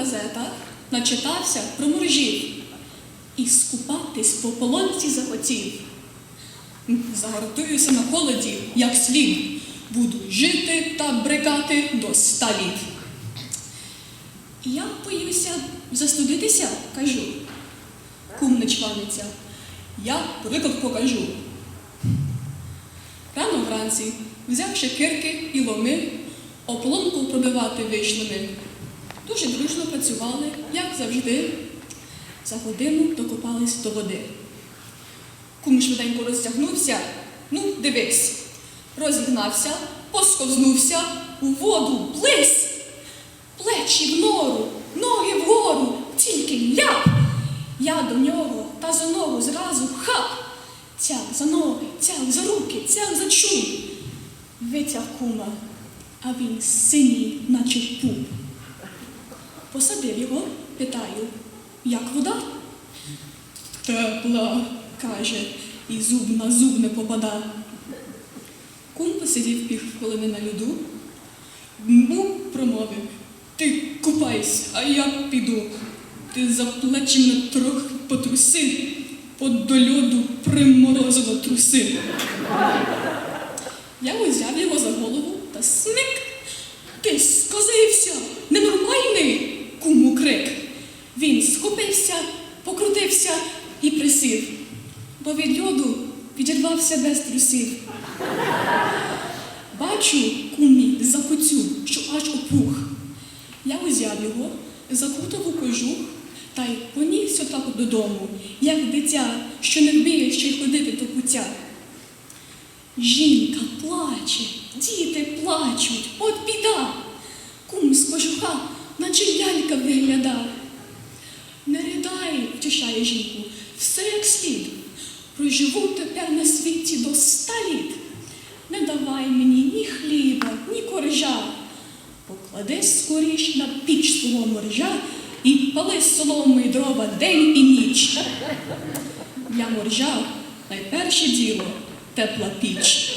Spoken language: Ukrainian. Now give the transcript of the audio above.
газетах начитався про моржів і скупатись по полонці захотів. Загартуюся на холоді, як слід, буду жити та брикати до ста літ. Я боюся застудитися, кажу, кум не я приклад покажу. Рано вранці, взявши кирки і ломи, ополонку пробивати вийшли ми. Дуже дружно працювали, як завжди. За годину докопались до води. Кум швиденько розтягнувся, ну, дивись, розігнався, посковзнувся у воду, близь, плечі в нору, ноги вгору, тільки ляп. Я до нього та за ногу зразу хап. Цяв за ноги, цяв за руки, цяв за чуб. Витяг кума, а він синій, наче пуп. Посадив його, питаю, як вода? Тепла, каже, і зуб на зуб не попада. Кум посидів півхвилини на льоду, ну, промовив, ти купайся, а я піду. Ти за плечі мене трохи потруси, от до льоду приморозило труси. Я узяв його за голову та смик. Ти сказився, покрутився і присів, бо від льоду відірвався без трусів. Бачу, кумі, закуцю, що аж опух. Я узяв його, закутав у кожух та й понісся так додому, як дитя, що не вміє ще й ходити до пуття. Жінка плаче, діти плачуть, от біда. Кум з кожуха, наче лялька вигляда. Не втішає жінку, все як слід. Проживу тепер на світі до ста літ. Не давай мені ні хліба, ні коржа. Поклади скоріш на піч свого моржа і пали соломи дрова день і ніч. Для моржа найперше діло тепла піч.